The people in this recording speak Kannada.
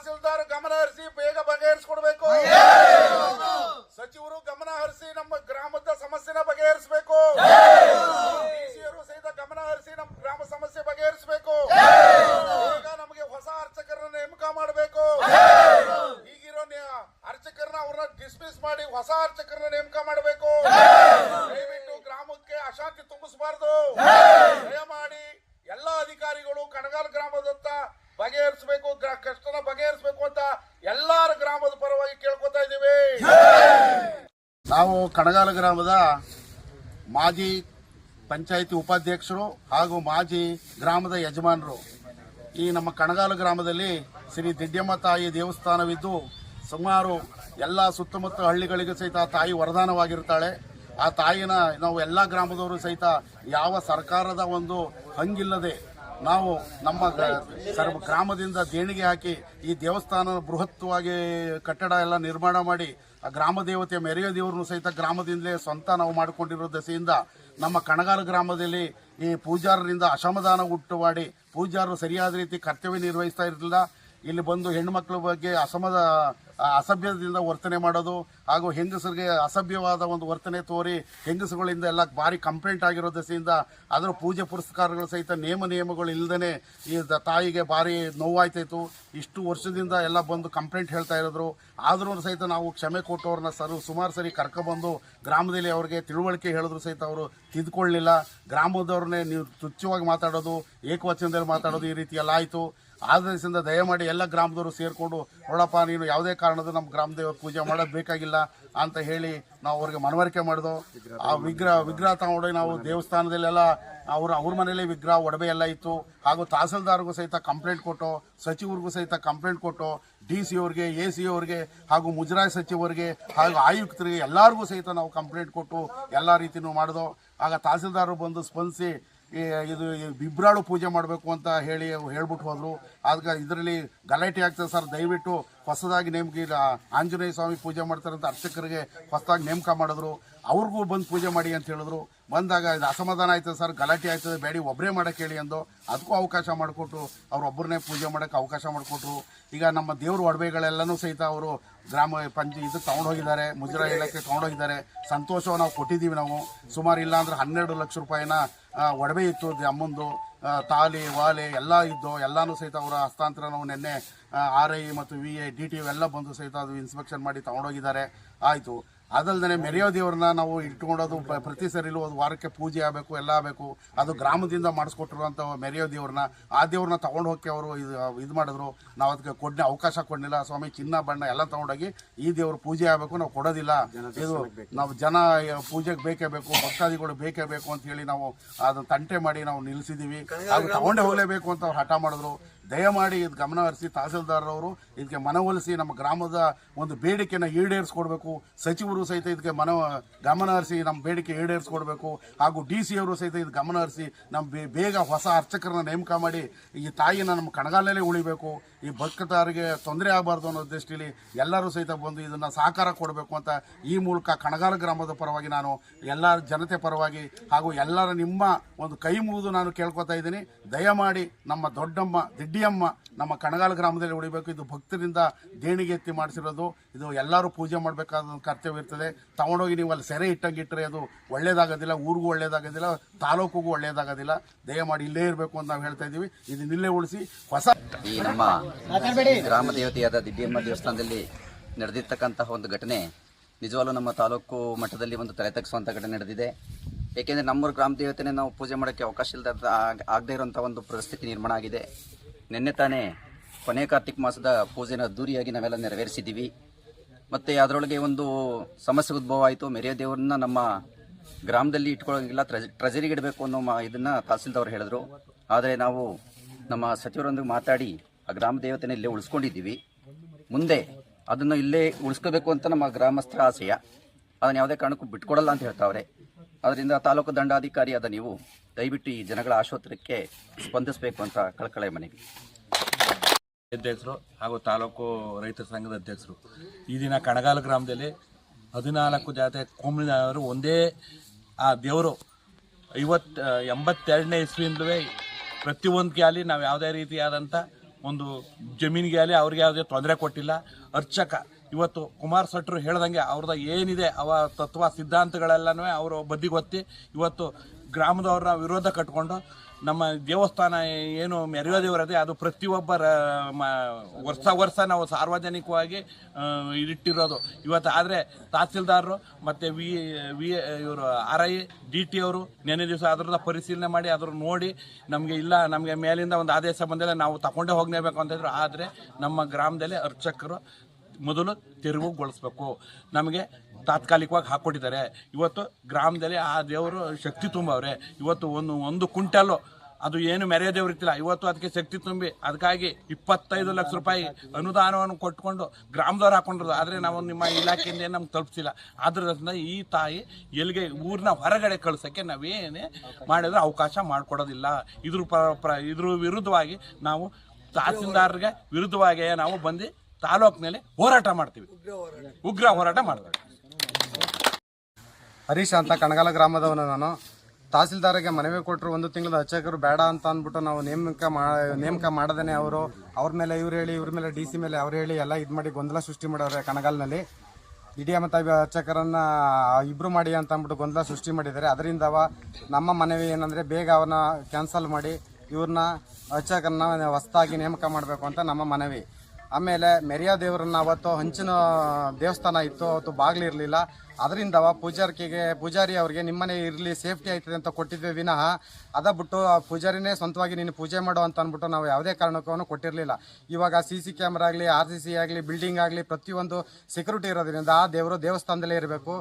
ತಹಸೀಲ್ದಾರ್ ಗಮನ ಹರಿಸಿ ಬೇಗ ಬಗೆಹರಿಸಿಕೊಡ್ಬೇಕು. ಸಚಿವರು ಗಮನ ಹರಿಸಿ ನಮ್ಮ ಗ್ರಾಮದ ಸಮಸ್ಯೆನ ಬಗೆಹರಿಸಬೇಕು. ಸಹಿತ ಗಮನ ಹರಿಸಿ ನಮ್ಮ ಗ್ರಾಮ ಸಮಸ್ಯೆ ಬಗೆಹರಿಸಬೇಕು. ಈಗ ನಮಗೆ ಹೊಸ ಅರ್ಚಕರನ್ನ ನೇಮಕ ಮಾಡಬೇಕು. ಈಗಿರೋ ಅರ್ಚಕರನ್ನ ಅವ್ರನ್ನ ಡಿಸ್ಮಿಸ್ ಮಾಡಿ ಹೊಸ ಅರ್ಚಕರನ್ನ ನೇಮಕ ಮಾಡಬೇಕು. ದಯವಿಟ್ಟು ಗ್ರಾಮಕ್ಕೆ ಅಶಾಂತಿ ತುಂಬಿಸಬಾರ್ದು ದಯಮಾಡಿ ಎಲ್ಲ ಅಧಿಕಾರಿಗಳು ಕಣಗಾಲ್ ಗ್ರಾಮದತ್ತ ಬಗೆಹರಿಸಬೇಕು ಗ್ರ- ಕಷ್ಟನ ಬಗೆಹರಿಸಬೇಕು ಅಂತ ಎಲ್ಲಾರ ಗ್ರಾಮದ ಪರವಾಗಿ ಕೇಳ್ಕೊತಾ ಇದ್ದೀವಿ ನಾವು ಕಣಗಾಲ ಗ್ರಾಮದ ಮಾಜಿ ಪಂಚಾಯಿತಿ ಉಪಾಧ್ಯಕ್ಷರು ಹಾಗೂ ಮಾಜಿ ಗ್ರಾಮದ ಯಜಮಾನರು. ಈ ನಮ್ಮ ಕಣಗಾಲ ಗ್ರಾಮದಲ್ಲಿ ಶ್ರೀ ದಿಡ್ಡಮ್ಮ ತಾಯಿ ದೇವಸ್ಥಾನವಿದ್ದು ಸುಮಾರು ಎಲ್ಲ ಸುತ್ತಮುತ್ತ ಹಳ್ಳಿಗಳಿಗೆ ಸಹಿತ ಆ ತಾಯಿ ವರದಾನವಾಗಿರ್ತಾಳೆ ಆ ತಾಯಿನ ನಾವು ಎಲ್ಲ ಗ್ರಾಮದವರು ಸಹಿತ ಯಾವ ಸರ್ಕಾರದ ಒಂದು ಹಂಗಿಲ್ಲದೆ ನಾವು ನಮ್ಮ ಸರ್ವ ಗ್ರಾಮದಿಂದ ದೇಣಿಗೆ ಹಾಕಿ ಈ ದೇವಸ್ಥಾನ ಬೃಹತ್ವಾಗಿ ಕಟ್ಟಡ ಎಲ್ಲ ನಿರ್ಮಾಣ ಮಾಡಿ, ಆ ಗ್ರಾಮ ದೇವತೆ ಮೆರೆಯ ದೇವರನ್ನು ಸಹಿತ ಗ್ರಾಮದಿಂದಲೇ ಸ್ವಂತ ನಾವು ಮಾಡಿಕೊಂಡಿರೋ ದಸೆಯಿಂದ ನಮ್ಮ ಕಣಗಾಲ ಗ್ರಾಮದಲ್ಲಿ ಈ ಪೂಜಾರರಿಂದ ಅಸಮಾಧಾನ ಉಂಟು ಮಾಡಿ ಪೂಜಾರರು ಸರಿಯಾದ ರೀತಿ ಕರ್ತವ್ಯ ನಿರ್ವಹಿಸ್ತಾ ಇರಲಿಲ್ಲ. ಇಲ್ಲಿ ಬಂದು ಹೆಣ್ಣುಮಕ್ಕಳ ಬಗ್ಗೆ ಅಸಮದ ಅಸಭ್ಯದಿಂದ ವರ್ತನೆ ಮಾಡೋದು ಹಾಗೂ ಹೆಂಗಸರಿಗೆ ಅಸಭ್ಯವಾದ ಒಂದು ವರ್ತನೆ ತೋರಿ ಹೆಂಗಸುಗಳಿಂದ ಎಲ್ಲ ಭಾರಿ ಕಂಪ್ಲೇಂಟ್ ಆಗಿರೋ ದೆಸೆಯಿಂದ ಅದರ ಪೂಜೆ ಪುರಸ್ಕಾರಗಳು ಸಹಿತ ನೇಮ ನಿಯಮಗಳು ಇಲ್ಲದೇ ಈ ತಾಯಿಗೆ ಭಾರಿ ನೋವಾಯ್ತಾಯಿತು. ಇಷ್ಟು ವರ್ಷದಿಂದ ಎಲ್ಲ ಬಂದು ಕಂಪ್ಲೇಂಟ್ ಹೇಳ್ತಾ ಇರೋದ್ರು. ಆದ್ರೂ ಸಹಿತ ನಾವು ಕ್ಷಮೆ ಕೊಟ್ಟವ್ರನ್ನ ಸರ್, ಸುಮಾರು ಸರಿ ಕರ್ಕೊಬಂದು ಗ್ರಾಮದಲ್ಲಿ ಅವ್ರಿಗೆ ತಿಳುವಳಿಕೆ ಹೇಳಿದ್ರು ಸಹಿತ ಅವರು ತಿದ್ಕೊಳ್ಳಿಲ್ಲ ಗ್ರಾಮದವ್ರನ್ನೇ ನೀವು ತುಚ್ಛವಾಗಿ ಮಾತಾಡೋದು, ಏಕವಚನದಲ್ಲಿ ಮಾತಾಡೋದು ಈ ರೀತಿ ಎಲ್ಲ ಆಯಿತು. ಆದರಿಂದ ದಯಮಾಡಿ ಎಲ್ಲ ಗ್ರಾಮದವರು ಸೇರಿಕೊಂಡು, ನೋಡಪ್ಪ, ನೀನು ಯಾವುದೇ ಕಾರಣದ ನಮ್ಮ ಗ್ರಾಮ ದೇವರ ಪೂಜೆ ಮಾಡೋದು ಬೇಕಾಗಿಲ್ಲ ಅಂತ ಹೇಳಿ ನಾವು ಅವ್ರಿಗೆ ಮನವರಿಕೆ ಮಾಡಿದೋ, ಆ ವಿಗ್ರಹ ವಿಗ್ರಹ ತಗೊಂಡೋಗಿ ನಾವು ದೇವಸ್ಥಾನದಲ್ಲೆಲ್ಲ ಅವ್ರ ಅವ್ರ ಮನೇಲಿ ವಿಗ್ರಹ ಒಡವೆ ಎಲ್ಲ ಇತ್ತು. ಹಾಗೂ ತಹಸೀಲ್ದಾರ್ಗೂ ಸಹಿತ ಕಂಪ್ಲೇಂಟ್ ಕೊಟ್ಟು, ಸಚಿವರಿಗೂ ಸಹಿತ ಕಂಪ್ಲೇಂಟ್ ಕೊಟ್ಟು, ಡಿ ಸಿ ಅವ್ರಿಗೆ, ಎ ಸಿ ಅವ್ರಿಗೆ, ಹಾಗೂ ಮುಜರಾಯಿ ಸಚಿವರಿಗೆ, ಹಾಗೂ ಆಯುಕ್ತರಿಗೆ ಎಲ್ಲರಿಗೂ ಸಹಿತ ನಾವು ಕಂಪ್ಲೇಂಟ್ ಕೊಟ್ಟು ಎಲ್ಲ ರೀತಿಯೂ ಮಾಡಿದೋ. ಆಗ ತಹಸೀಲ್ದಾರರು ಬಂದು ಸ್ಪಂದಿಸಿ ಇದು ಇಬ್ರಾಳು ಪೂಜೆ ಮಾಡಬೇಕು ಅಂತ ಹೇಳಿ ಹೇಳ್ಬಿಟ್ಟು ಹೋದರು. ಆಗ ಇದರಲ್ಲಿ ಗಲಾಟೆ ಆಗ್ತದೆ ಸರ್, ದಯವಿಟ್ಟು ಹೊಸದಾಗಿ ನೇಮಕ ಆಂಜನೇಯ ಸ್ವಾಮಿ ಪೂಜೆ ಮಾಡ್ತಾರಂತ ಅರ್ಚಕರಿಗೆ ಹೊಸದಾಗಿ ನೇಮಕ ಮಾಡಿದ್ರು. ಅವ್ರಿಗೂ ಬಂದು ಪೂಜೆ ಮಾಡಿ ಅಂತ ಹೇಳಿದ್ರು. ಬಂದಾಗ ಇದು ಅಸಮಾಧಾನ ಆಯ್ತದೆ ಸರ್, ಗಲಾಟೆ ಆಯ್ತದೆ, ಬೇಡಿ ಒಬ್ಬರೇ ಮಾಡಕ್ಕೆ ಹೇಳಿ ಅಂದು. ಅದಕ್ಕೂ ಅವಕಾಶ ಮಾಡಿಕೊಟ್ರು. ಒಬ್ಬರನ್ನೇ ಪೂಜೆ ಮಾಡೋಕ್ಕೆ ಅವಕಾಶ ಮಾಡಿಕೊಟ್ರು. ಈಗ ನಮ್ಮ ದೇವ್ರ ಒಡವೆಗಳೆಲ್ಲನೂ ಸಹಿತ ಅವರು ಗ್ರಾಮ ಪಂಚ, ಇದು ತೊಗೊಂಡೋಗಿದ್ದಾರೆ. ಮುಜರಾಯಿ ಇಲಾಖೆ ತೊಗೊಂಡೋಗಿದ್ದಾರೆ. ಸಂತೋಷವ ನಾವು ಕೊಟ್ಟಿದ್ದೀವಿ ನಾವು. ಸುಮಾರು ಇಲ್ಲ ಅಂದ್ರೆ ಹನ್ನೆರಡು ಲಕ್ಷ ರೂಪಾಯಿನ ಒಡವೆ ಇತ್ತು ಅಮ್ಮಂದು. ತಾಲಿ, ವಾಲೆ ಎಲ್ಲ ಇದ್ದು, ಎಲ್ಲಾನು ಸಹಿತ ಅವರ ಹಸ್ತಾಂತರ ನಾವು ನಿನ್ನೆ ಆರ್ ಐ ಮತ್ತು ವಿ ಐ ಡಿ ಟಿ ಎಲ್ಲ ಬಂದು ಸಹಿತ ಅದು ಇನ್ಸ್ಪೆಕ್ಷನ್ ಮಾಡಿ ತಗೊಂಡೋಗಿದ್ದಾರೆ. ಆಯಿತು. ಅದಲ್ಲದೆ ಮೆರೆಯೋ ದೇವ್ರನ್ನ ನಾವು ಇಟ್ಕೊಂಡೋದು ಪ್ರ- ಪ್ರತಿ ಸರಿಲೂ ಒಂದು ವಾರಕ್ಕೆ ಪೂಜೆ ಆಗಬೇಕು, ಎಲ್ಲ ಆಗಬೇಕು. ಅದು ಗ್ರಾಮದಿಂದ ಮಾಡಿಸ್ಕೊಟ್ಟಿರುವಂಥ ಮೆರೆಯೋ ದೇವ್ರನ್ನ ಆ ದೇವ್ರನ್ನ ತಗೊಂಡು ಹೋಗಿ ಅವರು ಇದು ಇದು ಮಾಡಿದ್ರು. ನಾವು ಅದಕ್ಕೆ ಕೊಡ್ನೆ, ಅವಕಾಶ ಕೊಡಲಿಲ್ಲ ಸ್ವಾಮಿ, ಚಿನ್ನ, ಬಣ್ಣ ಎಲ್ಲ ತಗೊಂಡೋಗಿ ಈ ದೇವ್ರ ಪೂಜೆ ಆಗಬೇಕು, ನಾವು ಕೊಡೋದಿಲ್ಲ. ಇದು ನಾವು ಜನ ಪೂಜೆಗೆ ಬೇಕೇ ಬೇಕು, ಭಕ್ತಾದಿಗಳು ಬೇಕೇ ಬೇಕು ಅಂತ ಹೇಳಿ ನಾವು ಅದನ್ನ ತಂಟೆ ಮಾಡಿ ನಾವು ನಿಲ್ಲಿಸಿದ್ದೀವಿ ಅದು ತಗೊಂಡೇ ಹೋಗಲೇಬೇಕು ಅಂತ ಅವ್ರು ಹಠ ಮಾಡಿದ್ರು. ದಯಮಾಡಿ ಇದು ಗಮನ ಹರಿಸಿ ತಹಸೀಲ್ದಾರ್ ಅವರು ಇದಕ್ಕೆ ಮನವೊಲಿಸಿ ನಮ್ಮ ಗ್ರಾಮದ ಒಂದು ಬೇಡಿಕೆನ ಈಡೇರಿಸ್ಕೊಡ್ಬೇಕು. ಸಚಿವರು ಸಹಿತ ಇದಕ್ಕೆ ಮನ, ಗಮನ ಹರಿಸಿ ನಮ್ಮ ಬೇಡಿಕೆ ಈಡೇರಿಸ್ಕೊಡ್ಬೇಕು. ಹಾಗೂ ಡಿ ಸಿ ಅವರು ಸಹಿತ ಇದು ಗಮನ ಹರಿಸಿ ನಮ್ಮ ಬೇಗ ಹೊಸ ಅರ್ಚಕರನ್ನ ನೇಮಕ ಮಾಡಿ ಈ ತಾಯಿನ ನಮ್ಮ ಕಣಗಾಲಲ್ಲೇ ಉಳಿಬೇಕು. ಈ ಭಕ್ತರಿಗೆ ತೊಂದರೆ ಆಗಬಾರ್ದು ಅನ್ನೋ ದೃಷ್ಟಿಯಲ್ಲಿ ಎಲ್ಲರೂ ಸಹಿತ ಬಂದು ಇದನ್ನು ಸಹಕಾರ ಕೊಡಬೇಕು ಅಂತ ಈ ಮೂಲಕ ಕಣಗಾಲ ಗ್ರಾಮದ ಪರವಾಗಿ ನಾನು ಎಲ್ಲ ಜನತೆ ಪರವಾಗಿ ಹಾಗೂ ಎಲ್ಲರ ನಿಮ್ಮ ಒಂದು ಕೈ ಮುಗಿದು ನಾನು ಕೇಳ್ಕೊತಾ ಇದ್ದೀನಿ. ದಯಮಾಡಿ ನಮ್ಮ ದೊಡ್ಡಮ್ಮ ದಿಡ್ಡಿಯಮ್ಮ ನಮ್ಮ ಕಣಗಾಲ ಗ್ರಾಮದಲ್ಲಿ ಉಳಿಬೇಕು. ಇದು ಭಕ್ತರಿಂದ ದೇಣಿಗೆ ಎತ್ತಿ ಮಾಡಿಸಿರೋದು. ಇದು ಎಲ್ಲರೂ ಪೂಜೆ ಮಾಡಬೇಕಾದ ಕರ್ತವ್ಯ ಇರ್ತದೆ. ತಗೊಂಡೋಗಿ ನೀವು ಅಲ್ಲಿ ಸೆರೆ ಇಟ್ಟಂಗೆ ಇಟ್ಟರೆ ಅದು ಒಳ್ಳೇದಾಗೋದಿಲ್ಲ, ಊರಿಗೂ ಒಳ್ಳೇದಾಗೋದಿಲ್ಲ, ತಾಲೂಕಿಗೂ ಒಳ್ಳೇದಾಗೋದಿಲ್ಲ. ದಯಮಾಡಿ ಇಲ್ಲೇ ಇರಬೇಕು ಅಂತ ನಾವು ಹೇಳ್ತಾ ಇದ್ದೀವಿ. ಇದು ಇಲ್ಲೇ ಉಳಿಸಿ ಹೊಸ ಈ ನಮ್ಮ ಗ್ರಾಮ ದೇವತೆಯಾದ ದಿಡ್ಡಿಯಮ್ಮ ದೇವಸ್ಥಾನದಲ್ಲಿ ನಡೆದಿರ್ತಕ್ಕಂತಹ ಒಂದು ಘಟನೆ ನಿಜವಾಗ್ಲೂ ನಮ್ಮ ತಾಲೂಕು ಮಟ್ಟದಲ್ಲಿ ಒಂದು ತಲೆ ತಗ್ಸುವಂಥ ಘಟನೆ ನಡೆದಿದೆ. ಏಕೆಂದರೆ ನಮ್ಮೂರು ಗ್ರಾಮ ದೇವತೆನೇ ನಾವು ಪೂಜೆ ಮಾಡೋಕ್ಕೆ ಅವಕಾಶ ಇಲ್ಲದ ಆಗದೇ ಇರುವಂಥ ಒಂದು ಪರಿಸ್ಥಿತಿ ನಿರ್ಮಾಣ ಆಗಿದೆ. ನಿನ್ನೆ ತಾನೇ ಕೊನೆ ಕಾರ್ತಿಕ ಮಾಸದ ಪೂಜೆನ ಅದ್ದೂರಿಯಾಗಿ ನಾವೆಲ್ಲ ನೆರವೇರಿಸಿದ್ದೀವಿ. ಮತ್ತು ಅದರೊಳಗೆ ಒಂದು ಸಮಸ್ಯೆ ಉದ್ಭವ ಆಯಿತು. ಮೆರೆಯ ದೇವರನ್ನ ನಮ್ಮ ಗ್ರಾಮದಲ್ಲಿ ಇಟ್ಕೊಳ್ಳೋಂಗಿಲ್ಲ. ಟ್ರೆಜ್ ಟ್ರೆಜರಿಗೆ ಇಡಬೇಕು ಅನ್ನೋ ಮಾ, ಇದನ್ನು ತಹಸೀಲ್ದವ್ರು ಹೇಳಿದ್ರು. ಆದರೆ ನಾವು ನಮ್ಮ ಸಚಿವರೊಂದಿಗೆ ಮಾತಾಡಿ ಆ ಗ್ರಾಮ ದೇವತೆನ ಇಲ್ಲೇ ಉಳಿಸ್ಕೊಂಡಿದ್ದೀವಿ. ಮುಂದೆ ಅದನ್ನು ಇಲ್ಲೇ ಉಳಿಸ್ಕೋಬೇಕು ಅಂತ ನಮ್ಮ ಗ್ರಾಮಸ್ಥರ ಆಸೆಯ. ಅದನ್ನು ಯಾವುದೇ ಕಾರಣಕ್ಕೂ ಬಿಟ್ಕೊಡಲ್ಲ ಅಂತ ಹೇಳ್ತಾವ್ರೆ. ಅದರಿಂದ ತಾಲೂಕು ದಂಡಾಧಿಕಾರಿಯಾದ ನೀವು ದಯವಿಟ್ಟು ಈ ಜನಗಳ ಆಶೋತ್ತರಕ್ಕೆ ಸ್ಪಂದಿಸಬೇಕು ಅಂತ ಕಳ್ಕಳೆ ಮನೆಗೆ ಅಧ್ಯಕ್ಷರು ಹಾಗೂ ತಾಲೂಕು ರೈತ ಸಂಘದ ಅಧ್ಯಕ್ಷರು. ಈ ದಿನ ಕಣಗಾಲ ಗ್ರಾಮದಲ್ಲಿ ಹದಿನಾಲ್ಕು ಜಾತಿಯ ಕೋಮಿನವರು ಒಂದೇ, ಆ ದೇವರು ಐವತ್ತು ಎಂಬತ್ತೆರಡನೇ ಇಸ್ವಿಯಿಂದಲೇ ಪ್ರತಿಯೊಂದು ಗ್ಯಾಲಿ ನಾವು ಯಾವುದೇ ರೀತಿಯಾದಂಥ ಒಂದು ಜಮೀನಿಗೆ ಆಗಲಿ ಅವ್ರಿಗೆ ಯಾವುದೇ ತೊಂದರೆ ಕೊಟ್ಟಿಲ್ಲ. ಅರ್ಚಕ ಇವತ್ತು ಕುಮಾರ್ ಸಟ್ರು ಹೇಳ್ದಂಗೆ ಅವ್ರದ್ದು ಏನಿದೆ, ಅವ ತತ್ವ ಸಿದ್ಧಾಂತಗಳೆಲ್ಲನೂ ಅವರು ಬದಿಗೊತ್ತಿ ಇವತ್ತು ಗ್ರಾಮದವ್ರನ್ನ ವಿರೋಧ ಕಟ್ಕೊಂಡು ನಮ್ಮ ದೇವಸ್ಥಾನ ಏನು ಮೆರೆಯೋ ದೇವರದೆ ಅದು ಪ್ರತಿಯೊಬ್ಬ ವರ್ಷ ವರ್ಷ ನಾವು ಸಾರ್ವಜನಿಕವಾಗಿ ಇಟ್ಟಿರೋದು. ಇವತ್ತು ಆದರೆ ತಹಸೀಲ್ದಾರರು ಮತ್ತು ವಿ ವಿ, ಇವರು ಆರ್ ಐ ಡಿ ಟಿ ಅವರು ನೆನೆ ದಿವಸ ಅದ್ರದ್ದು ಪರಿಶೀಲನೆ ಮಾಡಿ ಅದ್ರ ನೋಡಿ ನಮಗೆ ಇಲ್ಲ, ನಮಗೆ ಮೇಲಿಂದ ಒಂದು ಆದೇಶ ಬಂದಿಲ್ಲ, ನಾವು ತಗೊಂಡೇ ಹೋಗ್ಲೇಬೇಕು ಅಂತಿದ್ರು ಆದರೆ ನಮ್ಮ ಗ್ರಾಮದಲ್ಲಿ ಅರ್ಚಕರು ಮೊದಲು ತೆರವುಗೊಳಿಸ್ಬೇಕು. ನಮಗೆ ತಾತ್ಕಾಲಿಕವಾಗಿ ಹಾಕ್ಕೊಟ್ಟಿದ್ದಾರೆ ಇವತ್ತು ಗ್ರಾಮದಲ್ಲಿ ಆ ದೇವರು ಶಕ್ತಿ ತುಂಬವ್ರೆ. ಇವತ್ತು ಒಂದು ಒಂದು ಕುಂಟಲ್ಲು ಅದು ಏನು ಮೆರೆಯ ದೇವ್ರು ಇರ್ತಿಲ್ಲ ಇವತ್ತು ಅದಕ್ಕೆ ಶಕ್ತಿ ತುಂಬಿ ಅದಕ್ಕಾಗಿ ಇಪ್ಪತ್ತೈದು ಲಕ್ಷ ರೂಪಾಯಿ ಅನುದಾನವನ್ನು ಕೊಟ್ಟುಕೊಂಡು ಗ್ರಾಮದವ್ರು ಹಾಕೊಂಡಿರೋದು. ಆದರೆ ನಾವು ನಿಮ್ಮ ಇಲಾಖೆಯಿಂದ ಏನು ನಮ್ಗೆ ತಲುಪಿಸಿಲ್ಲ. ಆದ್ರಿಂದ ಈ ತಾಯಿ ಎಲ್ಲಿಗೆ, ಊರಿನ ಹೊರಗಡೆ ಕಳ್ಸೋಕ್ಕೆ ನಾವೇನೇ ಮಾಡಿದ್ರೆ ಅವಕಾಶ ಮಾಡಿಕೊಡೋದಿಲ್ಲ. ಇದ್ರ ಪ್ರ ಪ್ರ, ಇದ್ರ ವಿರುದ್ಧವಾಗಿ ನಾವು ತಹಸೀಲ್ದಾರ್ಗೆ ವಿರುದ್ಧವಾಗಿ ನಾವು ಬಂದು ತಾಲೂಕಿನಲ್ಲಿ ಹೋರಾಟ ಮಾಡ್ತೀವಿ. ಉಗ್ರ ಹೋರಾಟ. ಮಾಡ್ತೀವಿ. ಹರೀಶ್ ಅಂತ ಕಣಗಾಲ ಗ್ರಾಮದವನು ನಾನು. ತಹಸೀಲ್ದಾರಿಗೆ ಮನವಿ ಕೊಟ್ಟರು ಒಂದು ತಿಂಗಳ ಅರ್ಚಕರು ಬೇಡ ಅಂತ ಅಂದ್ಬಿಟ್ಟು ನಾವು ನೇಮಕ ಮಾ ನೇಮಕ ಮಾಡದೇ ಅವರು. ಅವ್ರ ಮೇಲೆ ಇವ್ರು ಹೇಳಿ ಇವ್ರ ಮೇಲೆ ಡಿ ಸಿ ಮೇಲೆ ಅವ್ರು ಹೇಳಿ ಎಲ್ಲ ಇದು ಮಾಡಿ ಗೊಂದಲ ಸೃಷ್ಟಿ ಮಾಡವ್ರೆ ಕಣಗಾಲ್ನಲ್ಲಿ. ಇಡಿಯ ಮತ್ತು ಅರ್ಚಕರನ್ನ ಇಬ್ರು ಮಾಡಿ ಅಂತ ಅಂದ್ಬಿಟ್ಟು ಗೊಂದಲ ಸೃಷ್ಟಿ ಮಾಡಿದ್ದಾರೆ. ಅದರಿಂದ ಅವ ನಮ್ಮ ಮನವಿ ಏನಂದರೆ ಬೇಗ ಅವನ್ನ ಕ್ಯಾನ್ಸಲ್ ಮಾಡಿ ಇವ್ರನ್ನ ಅರ್ಚಕರನ್ನ ಹೊಸ್ದಾಗಿ ನೇಮಕ ಮಾಡಬೇಕು ಅಂತ ನಮ್ಮ ಮನವಿ. ಆಮೇಲೆ ಮೆರಿಯಾ ದೇವರನ್ನ ಅವತ್ತು ಹಂಚಿನ ದೇವಸ್ಥಾನ ಇತ್ತು, ಅವತ್ತು ಬಾಗಿಲಿರಲಿಲ್ಲ ಅದರಿಂದ ಪೂಜಾರಿಕೆಗೆ, ಪೂಜಾರಿ ಅವರಿಗೆ ನಿಮ್ಮನೆ ಇರಲಿ, ಸೇಫ್ಟಿ ಆಯ್ತದೆ ಅಂತ ಕೊಟ್ಟಿದ್ವಿ ವಿನಃ ಅದ ಬಿಟ್ಟು ಆ ಪೂಜಾರಿನೇ ಸ್ವಂತವಾಗಿ ನೀನು ಪೂಜೆ ಮಾಡು ಅಂತ ಅಂದ್ಬಿಟ್ಟು ನಾವು ಯಾವುದೇ ಕಾರಣಕ್ಕೂ ಕೊಟ್ಟಿರಲಿಲ್ಲ. ಇವಾಗ ಸಿ ಸಿ ಕ್ಯಾಮ್ರಾ ಆಗಲಿ ಆರ್ ಸಿ ಸಿ ಆಗಲಿ ಬಿಲ್ಡಿಂಗ್ ಆಗಲಿ ಪ್ರತಿಯೊಂದು ಸೆಕ್ಯೂರಿಟಿ ಇರೋದ್ರಿಂದ ಆ ದೇವರು ದೇವಸ್ಥಾನದಲ್ಲೇ ಇರಬೇಕು.